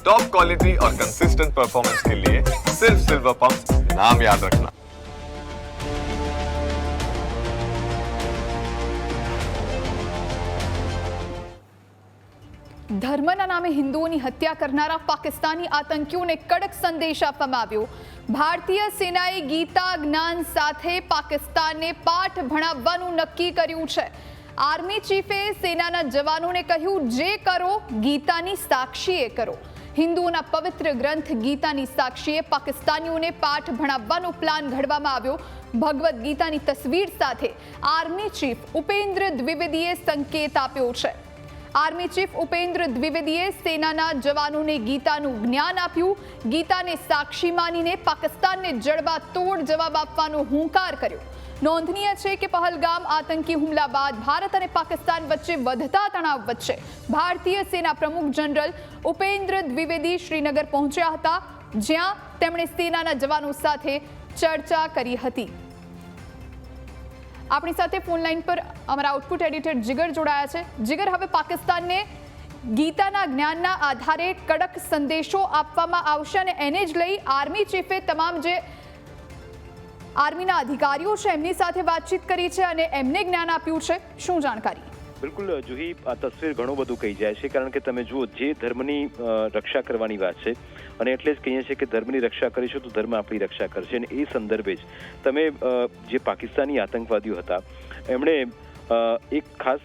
Top quality और consistent performance के लिए सिर्फ सिल्वर पंप नाम याद रखना ધર્મના નામે હિન્દુઓની હત્યા કરનારા પાકિસ્તાની આતંકીઓને કડક સંદેશ આપવામાં આવ્યો ભારતીય સેનાએ ગીતા જ્ઞાન સાથે પાકિસ્તાનને પાઠ ભણાવવાનું નક્કી કર્યું છે આર્મી ચીફે સેનાના જવાનોને કહ્યું જે કરો ગીતાની સાક્ષીએ કરો હિન્દુઓના પવિત્ર ગ્રંથ ગીતાની સાક્ષીએ પાકિસ્તાનીઓને પાઠ ભણાવવાનો પ્લાન ઘડવામાં આવ્યો. ભગવદ્ ગીતાની તસવીર સાથે આર્મી ચીફ ઉપેન્દ્ર દ્વિવેદીએ સંકેત આપ્યો છે. આર્મી ચીફ ઉપેન્દ્ર દ્વિવેદીએ સેનાના જવાનોને ગીતાનું જ્ઞાન આપ્યું. ગીતાને સાક્ષી માનીને પાકિસ્તાનને જડબા તોડ જવાબ આપવાનો હુંકાર કર્યો. નોંધનીય છે કે પહલગામ આતંકી હુમલા બાદ ભારત અને પાકિસ્તાન વચ્ચે વધતા તણાવ વચ્ચે ભારતીય સેના પ્રમુખ જનરલ ઉપેન્દ્ર દ્વિવેદી શ્રીનગર પહોંચ્યા હતા, જ્યાં તેમણે સેનાના જવાનો સાથે ચર્ચા કરી હતી. આપણી સાથે ફોન લાઈન પર અમારા આઉટપુટ એડિટર જીગર જોડાયા છે. જીગર, હવે પાકિસ્તાનને ગીતાના જ્ઞાનના આધારે કડક સંદેશો આપવામાં આવશે અને એને જ લઈ આર્મી ચીફે તમામ જે આર્મીના અધિકારીઓ છે, એમની સાથે વાતચીત કરી છે અને એમને જ્ઞાન આપ્યું છે. શું જાણકારી? બિલકુલ, જુહી, આ તસવીર ઘણું બધું કહી જાય છે, કારણ કે તમે જુઓ, જે ધર્મની રક્ષા કરવાની વાત છે, અને એટલે જ કહીએ છીએ કે ધર્મની રક્ષા કરીશું તો ધર્મ આપણી રક્ષા કરશે, અને એ સંદર્ભે જ તમે જે પાકિસ્તાની આતંકવાદીઓ હતા, એમણે એક ખાસ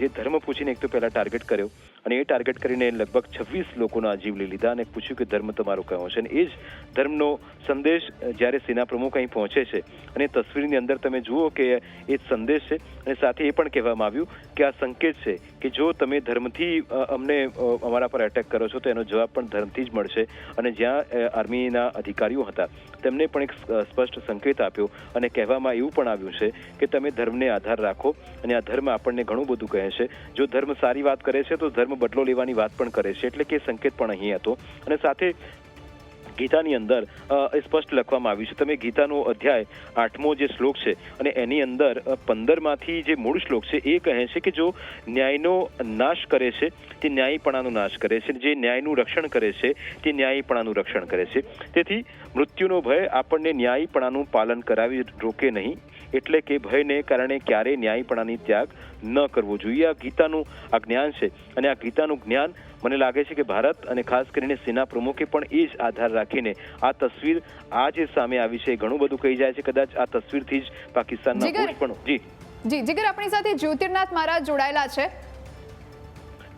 જે ધર્મ પૂછીને એક તો પહેલાં ટાર્ગેટ કર્યો અને એ ટાર્ગેટ કરીને લગભગ છવ્વીસ લોકોના જીવ લઈ લીધા અને પૂછ્યું કે ધર્મ તમારો કયો છે અને એ જ ધર્મનો સંદેશ જ્યારે સેના પ્રમુખ અહીં પહોંચે છે અને તસવીરની અંદર તમે જુઓ કે એ સંદેશ છે અને સાથે એ પણ કહેવામાં આવ્યું કે આ સંકેત છે કે જો તમે ધર્મથી અમને અમારા પર એટેક કરો છો તો એનો જવાબ પણ ધર્મથી જ મળશે અને જ્યાં આર્મીના અધિકારીઓ હતા તેમને પણ એક સ્પષ્ટ સંકેત આપ્યો અને કહેવામાં એવું પણ આવ્યું છે કે તમે ધર્મને આધાર રાખો અને આ ધર્મ આપણને ઘણું બધું કહે છે. જો ધર્મ સારી વાત કરે છે તો ધર્મ બદલો લેવાની વાત પણ કરે છે, એટલે કે સંકેત પણ અહીં હતો. અને સાથે ગીતાની અંદર સ્પષ્ટ લખવામાં આવ્યું છે. તમે ગીતાનો અધ્યાય આઠમો જે શ્લોક છે, અને એની અંદર પંદરમાંથી જે મૂળ શ્લોક છે, એ કહે છે કે જો ન્યાયનો નાશ કરે છે, તે ન્યાયીપણાનો નાશ કરે છે. જે ન્યાયનું રક્ષણ કરે છે, તે ન્યાયીપણાનું રક્ષણ કરે છે. તેથી મૃત્યુનો ભય આપણને ન્યાયીપણાનું પાલન કરાવી રોકે નહીં એટલે કે ભયને કારણે ક્યારેય ન્યાયીપણાની ત્યાગ ન કરવો જોઈએ. આ ગીતાનું આ જ્ઞાન છે અને આ ગીતાનું જ્ઞાન મને લાગે છે કે ભારત અને ખાસ કરીને સેના પ્રમુખે પણ એ જ આધાર રાખીને આ તસવીર આ જે સામે આવી છે. ઘણું બધું કહી જાય છે કદાચ આ તસવીરથી જ પાકિસ્તાનના. પણ જી. જી જીગર આપણી સાથે જ્યોતિર્નાથ મહારાજ જોડાયેલા છે.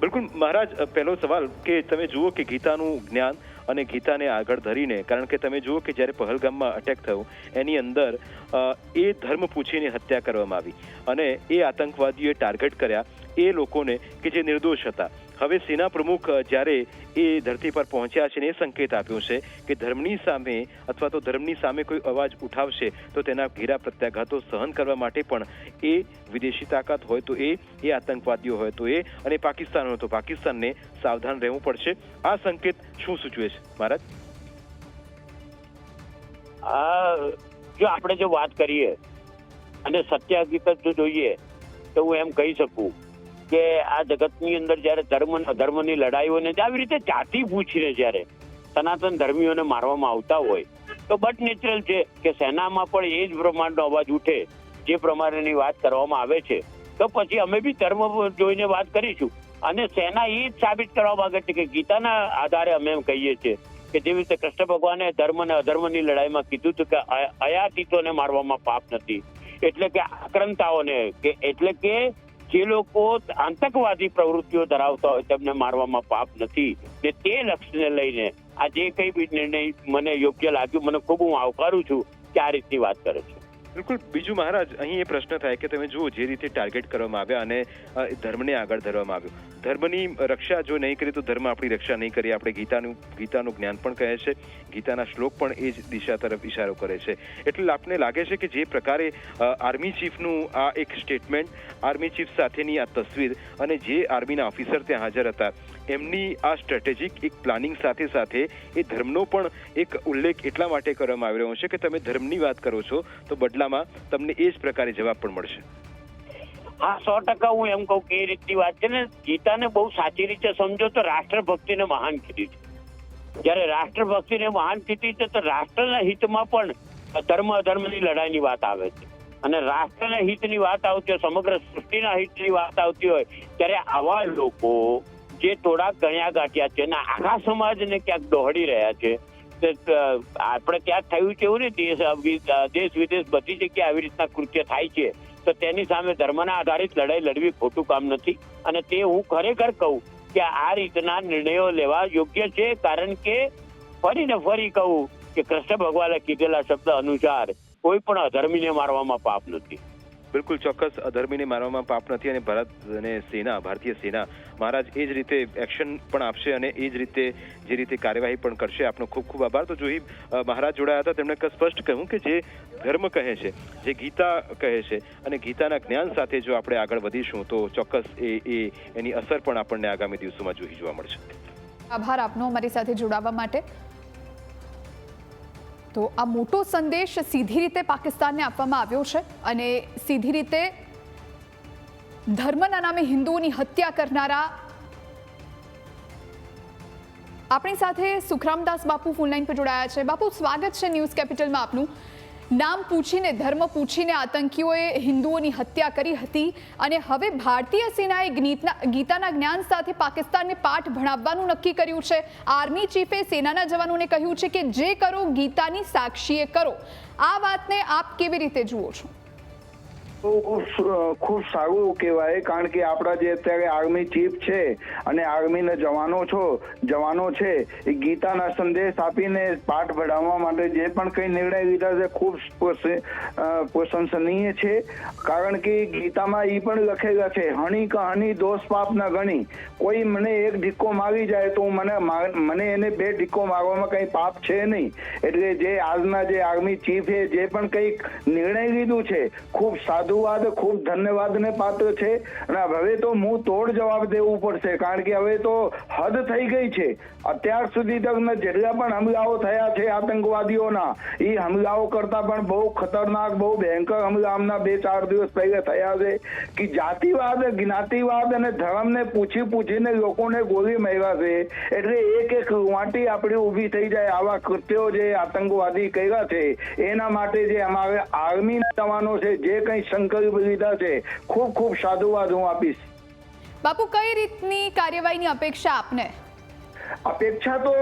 બિલકુલ. મહારાજ પહેલો સવાલ કે તમે જુઓ કે ગીતાનું જ્ઞાન અને ગીતાને આગળ ધરીને. કારણ કે તમે જુઓ કે જ્યારે પહલગામમાં અટેક થયો, એની અંદર એ ધર્મ પૂછીને હત્યા કરવામાં આવી. અને એ આતંકવાદીઓએ ટાર્ગેટ કર્યા એ લોકોને કે જે નિર્દોષ હતા. હવે સેના પ્રમુખ જ્યારે એ ધરતી પર પહોંચ્યા છે ને એ સંકેત આપ્યો છે કે ધર્મની સામે અથવા તો ધર્મની સામે કોઈ અવાજ ઉઠાવશે તો તેના ઘેરા પ્રત્યાઘાતો સહન કરવા માટે પણ એ વિદેશી તાકાત હોય તો એ એ આતંકવાદીઓ હોય તો એ અને પાકિસ્તાન હોય તો પાકિસ્તાનને સાવધાન રહેવું પડશે. આ સંકેત શું સૂચવે છે? મહારાજ? જો આપણે જો વાત કરીએ અને સત્ય હકીકત જો જોઈએ તો હું એમ કહી શકું કે આ જગતની અંદર જ્યારે ધર્મ અધર્મની લડાઈઓને આવી રીતે જાતિ પૂછીને જ્યારે સનાતન ધર્મીઓને મારવામાં આવતા હોય, તો બટ નેચરલ છે કે સેનામાં પણ એ જ પ્રમાણનો અવાજ ઉઠે, જે પ્રમાણેની વાત કરવામાં આવે છે. તો પછી અમે બી ધર્મ જોઈને વાત કરીશું. અને સેના એ જ સાબિત કરવા માંગે છે કે ગીતાના આધારે અમે એમ કહીએ છીએ કે જેવી રીતે કૃષ્ણ ભગવાને ધર્મ અને અધર્મની લડાઈમાં કીધું હતું કે અયાતીતોને મારવામાં પાપ નથી. એટલે કે આક્રંતાઓને, કે એટલે કે જે લોકો આતંકવાદી પ્રવૃત્તિઓ ધરાવતા હોય તેમને મારવામાં પાપ નથી. ને તે લક્ષ્યને લઈને આ જે કઈ બી નિર્ણય મને યોગ્ય લાગ્યું, મને ખૂબ હું આવકારું છું કે આ રીતની વાત કરે છે. બિલકુલ, બીજું મહારાજ, અહીં એ પ્રશ્ન થાય કે તમે જુઓ, જે રીતે ટાર્ગેટ કરવામાં આવ્યા અને ધર્મને આગળ ધરવામાં આવ્યો. ધર્મની રક્ષા જો નહીં કરીએ તો ધર્મ આપણી રક્ષા નહીં કરીએ. આપણે ગીતાનું ગીતાનું જ્ઞાન પણ કહે છે. ગીતાના શ્લોક પણ એ જ દિશા તરફ ઇશારો કરે છે. એટલે આપને લાગે છે કે જે પ્રકારે આર્મી ચીફનું આ એક સ્ટેટમેન્ટ આર્મી ચીફ સાથેની આ તસવીર અને જે આર્મીના ઓફિસર ત્યાં હાજર હતા એમની આ સ્ટ્રેટેજિક એક પ્લાનિંગ સાથે સાથે એ ધર્મનો પણ એક ઉલ્લેખ એટલા માટે કરવામાં આવી રહ્યો છે કે તમે ધર્મની વાત કરો છો, તો બદલામાં તમને એ જ પ્રકારે જવાબ પણ મળશે. હા, સો ટકા હું એમ કહું કે એ રીતની વાત છે ને, ગીતાને બહુ સાચી રીતે સમજો તો રાષ્ટ્રભક્તિને મહાન કીધી છે. જ્યારે રાષ્ટ્રભક્તિને મહાન કીધી છે, તો રાષ્ટ્રના હિતમાં પણ ધર્મ અધર્મની લડાઈની વાત આવે છે. અને રાષ્ટ્રના હિતની વાત આવતી હોય, સમગ્ર સૃષ્ટિના હિતની વાત આવતી હોય, ત્યારે આવા લોકો જે થોડાક ગણ્યા ગાંઠ્યા છે અને આખા સમાજને ક્યાંક દોહડી રહ્યા છે. આપણે ત્યાં થયું છે એવું ને, દેશ દેશ વિદેશ બધી જગ્યાએ આવી રીતના કૃત્ય થાય છે. તો તેની સામે ધર્મના આધારિત લડાઈ લડવી ખોટું કામ નથી. અને તે હું ખરેખર કહું કે આ રીતના નિર્ણયો લેવા યોગ્ય છે, કારણ કે ફરીને ફરી કહું કે કૃષ્ણ ભગવાને કીધેલા શબ્દ અનુસાર કોઈ પણ અધર્મીને મારવામાં પાપ નથી. બિલકુલ ચોક્કસ અધર્મીને મારવામાં પાપ નથી અને ભારત અને સેના, ભારતીય સેના, મહારાજ એ જ રીતે એક્શન પણ આપશે અને એ જ રીતે, જે રીતે કાર્યવાહી પણ કરશે. આપનો ખૂબ ખૂબ આભાર. તો જોઈ મહારાજ જોડાયા હતા, તેમણે સ્પષ્ટ કહ્યું કે જે ધર્મ કહે છે, જે ગીતા કહે છે અને ગીતાના જ્ઞાન સાથે જો આપણે આગળ વધીશું, તો ચોક્કસ એ એ, એની અસર પણ આપણને આગામી દિવસોમાં જોઈ જોવા મળશે. આભાર આપનો અમારી સાથે જોડાવા માટે. તો આ મોટો સંદેશ સીધી રીતે પાકિસ્તાનને આપવામાં આવ્યો છે અને સીધી રીતે ધર્મના નામે હિન્દુઓની હત્યા કરનારા આપણી સાથે સુખરામદાસ બાપુ ફૂલલાઈન પર જોડાયા છે. બાપુ, સ્વાગત છે ન્યૂઝ કેપિટલમાં આપનું. નામ પૂછીને, ધર્મ પૂછીને આતંકીઓએ હિન્દુઓની હત્યા કરી હતી અને હવે ભારતીય સેનાએ ગીતાના જ્ઞાન સાથે પાકિસ્તાનને પાઠ ભણાવવાનું નક્કી કર્યું છે. આર્મી ચીફે સેનાના જવાનોને કહ્યું છે કે, જે કરો, ગીતાની સાક્ષીએ કરો. આ વાતને આપ કેવી રીતે જુઓ છો? ખૂબ સારું કહેવાય, કારણ કે આપણા જે અત્યારે આર્મી ચીફ છે અને આર્મીના જવાનો છો, જવાનો છે, એ ગીતાના સંદેશ આપીને પાઠ ભણાવવા માટે જે પણ કંઈ નિર્ણય લીધા છે, ખૂબ પ્રશંસનીય છે. કારણ કે ગીતામાં એ પણ લખેલા છે, હણી કહાની દોષ પાપ ના ગણી. કોઈ મને એક ઢીક્કો મારી જાય તો મને મને એને બે ઢીક્કો મારવામાં કંઈ પાપ છે નહીં. એટલે જે આજના જે આર્મી ચીફે જે પણ કંઈક નિર્ણય લીધું છે, ખૂબ સાધુવાદ, ખૂબ ધન્યવાદને પાત્ર છે. અને હવે તો હું તોડ જવાબ દેવું પડશે, કારણ કે હવે તો હદ થઈ ગઈ છે. અત્યાર સુધી તમને જેટલા પણ હમલાઓ થયા છે આતંકવાદીઓના એ હમલાઓ કરતા પણ બહુ ખતરનાક, બહુ ભયંકર હમલા હમણાં બે ચાર દિવસ પહેલા થયા છે કે જાતિવાદ, જ્ઞાતિવાદ અને ધર્મને પૂછી પૂછીને લોકોને ગોળી માર્યા છે. એટલે એક એક વાંટી આપણી ઊભી થઈ જાય આવા કૃત્યો જે આતંકવાદી કર્યા છે. એના માટે જે અમારે આર્મી જવાનો છે, જે કંઈ સંકલ્પ લીધા છે. ખૂબ ખૂબ સાધુવાદ હું આપીશ. બાપુ કઈ રીતની કાર્યવાહીની અપેક્ષા આપને? અપેક્ષા તો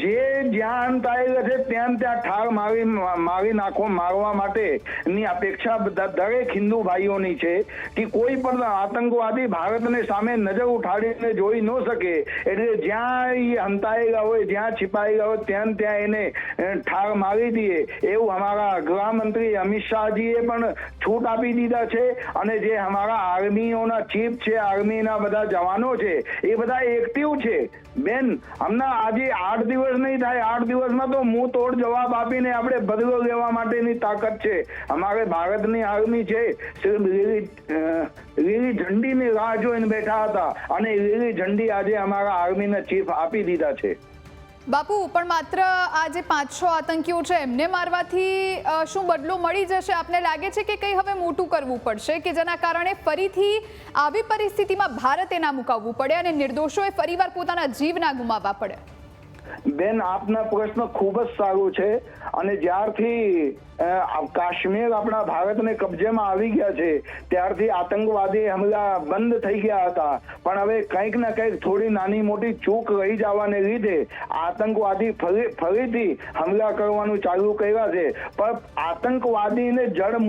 જે જ્યાં અંત આવેલા છે ત્યાં ત્યાં ઠાર મારી મારી નાખો મારવા માટે ની અપેક્ષા દરેક હિન્દુ ભાઈઓની છે કે કોઈ પણ આતંકવાદી ભારતને સામે નજર ઉઠાડીને જોઈ ન શકે. એટલે જ્યાં એ હંતાયેલા હોય, જ્યાં છિપાયેલા હોય, ત્યાં ત્યાં એને ઠાર મારી દઈએ. એવું અમારા ગૃહમંત્રી અમિત શાહજીએ પણ છૂટ આપી દીધા છે અને જે અમારા આર્મીઓના ચીફ છે, આર્મીના બધા જવાનો છે, એ બધા એક્ટિવ છે. બેન હમણાં આજે આઠ દિવસ નહીં થાય, આઠ દિવસમાં તો મું તોડ જવાબ આપીને આપણે બદલો લેવા માટેની તાકાત છે. અમારે ભારતની આર્મી છે લીલી ઝંડીની રાહ જોઈને બેઠા હતા અને લીલી ઝંડી આજે અમારા આર્મીના ચીફ આપી દીધા છે. બાપુ, પણ માત્ર આ જે પાંચ છ આતંકીઓ છે, એમને મારવાથી શું બદલો મળી જશે? આપને લાગે છે કે કંઈ હવે મોટું કરવું પડશે? કે જેના કારણે ફરીથી આવી પરિસ્થિતિમાં ભારતે ના મુકાવવું પડે અને નિર્દોષોએ ફરીવાર પોતાના જીવ ના ગુમાવવા પડે? બેન, આપના પ્રશ્ન ખૂબ જ સારું છે અને જ્યારથી કાશ્મીર આપણા ભારતને કબજેમાં આવી ગયા છે. ત્યારથી આતંકવાદી હમલા બંધ થઈ ગયા હતા. પણ હવે કંઈક ને કંઈક થોડી નાની મોટી ચૂક રહી જવાને લીધે આતંકવાદી ફરી, ફરીથી હમલા કરવાનું ચાલુ કર્યા છે. પણ આતંકવાદીને જડ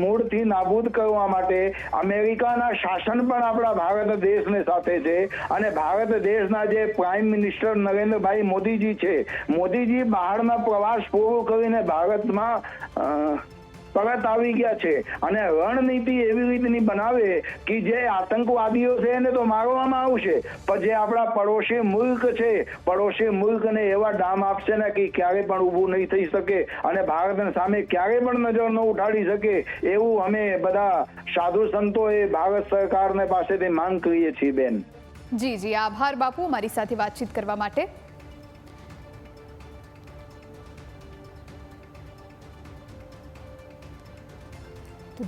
મૂળથી નાબૂદ કરવા માટે અમેરિકાના શાસન પણ આપણા ભારત દેશને સાથે છે. અને ભારત દેશના જે પ્રાઇમ મિનિસ્ટર નરેન્દ્રભાઈ મોદીજી છે, મોદીજી બહારના પ્રવાસ પૂરો કરીને ભારતમાં પરત આવી ગયા છે. અને રણનીતિ એવી રીતની બનાવે કે જે આતંકવાદીઓ છે એને તો મારવામાં આવશે. પણ જે આપણા પડોશી મુલ્ક છે, પડોશી મુલ્કને એવા ડામ આપશે ને કે ક્યારે પણ ઊભું નહીં થઈ શકે અને ભારતની સામે ક્યારે પણ નજર ન ઉઠાડી શકે, એવું અમે બધા સાધુ સંતોએ ભારત સરકારને પાસેથી માંગ કરીએ છીએ બેન. જી જી. આભાર બાપુ મારી સાથે વાતચીત કરવા માટે.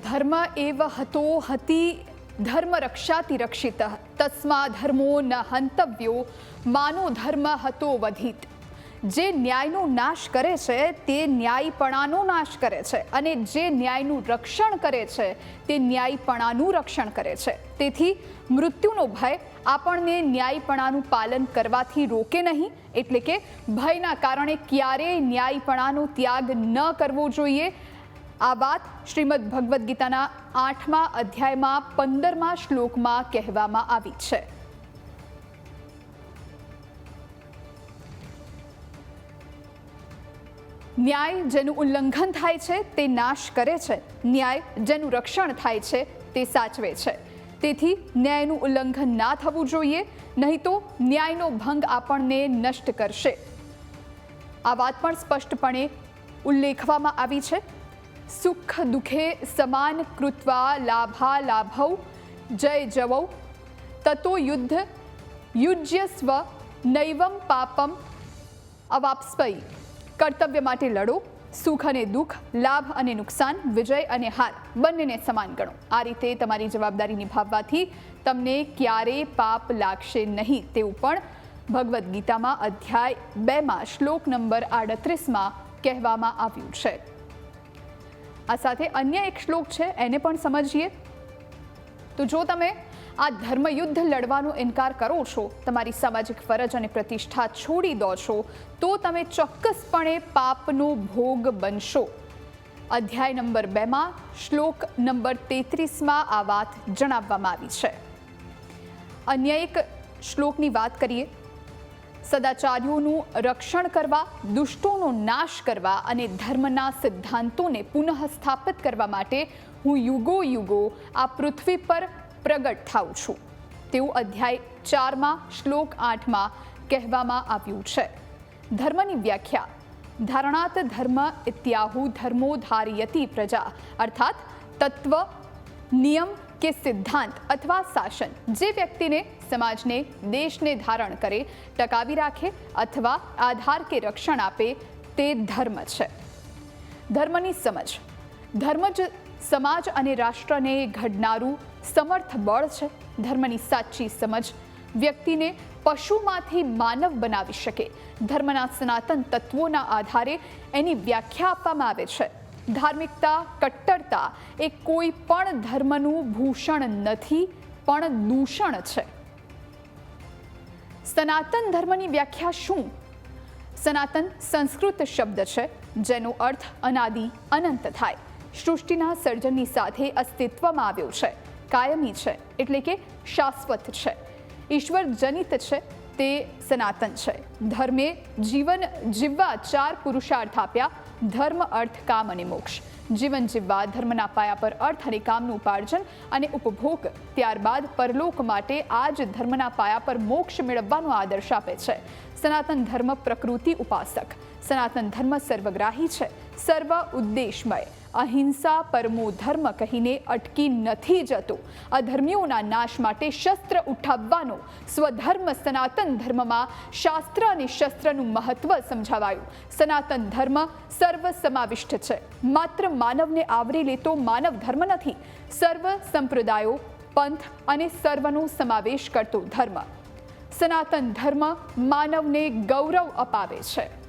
ધર્મ એવ હતો હતી ધર્મ રક્ષાતિ રક્ષિત તસ્મા ધર્મો ન હંતવ્યો માનો ધર્મ હતો વધિત જે ન્યાયનો નાશ કરે છે, તે ન્યાયપણાનો નાશ કરે છે અને જે ન્યાયનું રક્ષણ કરે છે, તે ન્યાયપણાનું રક્ષણ કરે છે. તેથી મૃત્યુનો ભય આપણને ન્યાયપણાનું પાલન કરવાથી રોકે નહીં, એટલે કે ભયના કારણે ક્યારેય ન્યાયપણાનો ત્યાગ ન કરવો જોઈએ આ વાત શ્રીમદ ભગવદ્ ગીતાના આઠમા અધ્યાયમાં પંદરમા શ્લોકમાં કહેવામાં આવી છે. ન્યાય જેનું ઉલ્લંઘન થાય છે, તે નાશ કરે છે. ન્યાય જેનું રક્ષણ થાય છે, તે સાચવે છે. તેથી ન્યાયનું ઉલ્લંઘન ના થવું જોઈએ, નહીં તો ન્યાયનો ભંગ આપણને નષ્ટ કરશે. આ વાત પણ સ્પષ્ટપણે ઉલ્લેખવામાં આવી છે. સુખ દુઃખે સમાન કૃત્વા લાભા લાભૌ, જય જવૌ. તતો યુદ્ધ યુજ્યસ્વ નૈવમ પાપમ. અવાપસ્પઈ કર્તવ્ય માટે લડો. સુખ અને દુઃખ, લાભ અને નુકસાન, વિજય અને હાર બંનેને સમાન ગણો. આ રીતે તમારી જવાબદારી નિભાવવાથી તમને ક્યારે પાપ લાગશે નહીં તેવું પણ ભગવદ્ ગીતામાં અધ્યાય બેમાં શ્લોક નંબર આડત્રીસમાં કહેવામાં આવ્યું છે. આ સાથે અન્ય એક શ્લોક છે, એને પણ સમજીએ. તો જો તમે આ ધર્મયુદ્ધ લડવાનો ઇનકાર કરો છો, તમારી સામાજિક ફરજ અને પ્રતિષ્ઠા છોડી દો છો, તો તમે ચોક્કસપણે પાપનો ભોગ બનશો. અધ્યાય નંબર બેમાં શ્લોક નંબર તેત્રીસમાં આ વાત જણાવવામાં આવી છે. અન્ય એક શ્લોકની વાત કરીએ. સદાચાર્યોનું રક્ષણ કરવા, દુષ્ટોનો નાશ કરવા અને ધર્મના સિદ્ધાંતોને પુનઃ સ્થાપિત કરવા માટે હું યુગો યુગો આ પૃથ્વી પર પ્રગટ થાઉં છું. તેવું અધ્યાય ચારમાં શ્લોક આઠમાં કહેવામાં આવ્યું છે. ધર્મની વ્યાખ્યા. ધારણાત ધર્મ ઇત્યાહુ ધર્મો ધારયતી પ્રજા. અર્થાત તત્વ, નિયમ કે સિદ્ધાંત અથવા શાસન. જે વ્યક્તિને સમાજને, દેશને ધારણ કરે, ટકાવી રાખે અથવા આધાર કે રક્ષણ આપે તે ધર્મ છે. ધર્મની સમજ. ધર્મ જ સમાજ અને રાષ્ટ્રને ઘડનારું સમર્થ બળ છે. ધર્મની સાચી સમજ વ્યક્તિને પશુમાંથી માનવ બનાવી શકે. ધર્મના સનાતન તત્વોના આધારે એની વ્યાખ્યા આપવામાં આવે છે. ધાર્મિકતા, કટ્ટરતા એ કોઈ પણ ધર્મનું ભૂષણ નથી, પણ દૂષણ છે. સનાતન ધર્મની વ્યાખ્યા શું? સનાતન સંસ્કૃત શબ્દ છે, જેનો અર્થ અનાદિ અનંત થાય. સૃષ્ટિના સર્જનની સાથે અસ્તિત્વમાં આવ્યો છે. કાયમી છે, એટલે કે શાશ્વત છે. ઈશ્વર જનિત છે તે સનાતન છે. ધર્મે જીવન જીવવા ચાર પુરુષાર્થ આપ્યા. ધર્મ, અર્થ, કામ અને મોક્ષ. જીવન જીવવા ધર્મના પાયા પર અર્થ અને કામનું ઉપાર્જન અને ઉપભોગ. ત્યારબાદ પરલોક માટે આ જ ધર્મના પાયા પર મોક્ષ મેળવવાનો આદર્શ આપે છે. સનાતન ધર્મ પ્રકૃતિ ઉપાસક. સનાતન ધર્મ સર્વગ્રાહી છે. સર્વ ઉદ્દેશમય. અહિંસા પરમો ધર્મ કહીને અટકી નથી જતો. અધર્મીઓના નાશ માટે શસ્ત્ર ઉઠાવવાનો, સ્વધર્મ સનાતન ધર્મમાં શાસ્ત્ર અને શસ્ત્રનું મહત્વ સમજાવાયું. સનાતન ધર્મ સર્વ સમાવિષ્ટ છે. માત્ર માનવને આવરી લેતો માનવ ધર્મ નથી. સર્વ સંપ્રદાયો, પંથ અને સર્વનો સમાવેશ કરતો ધર્મ. સનાતન ધર્મ માનવને ગૌરવ અપાવે છે.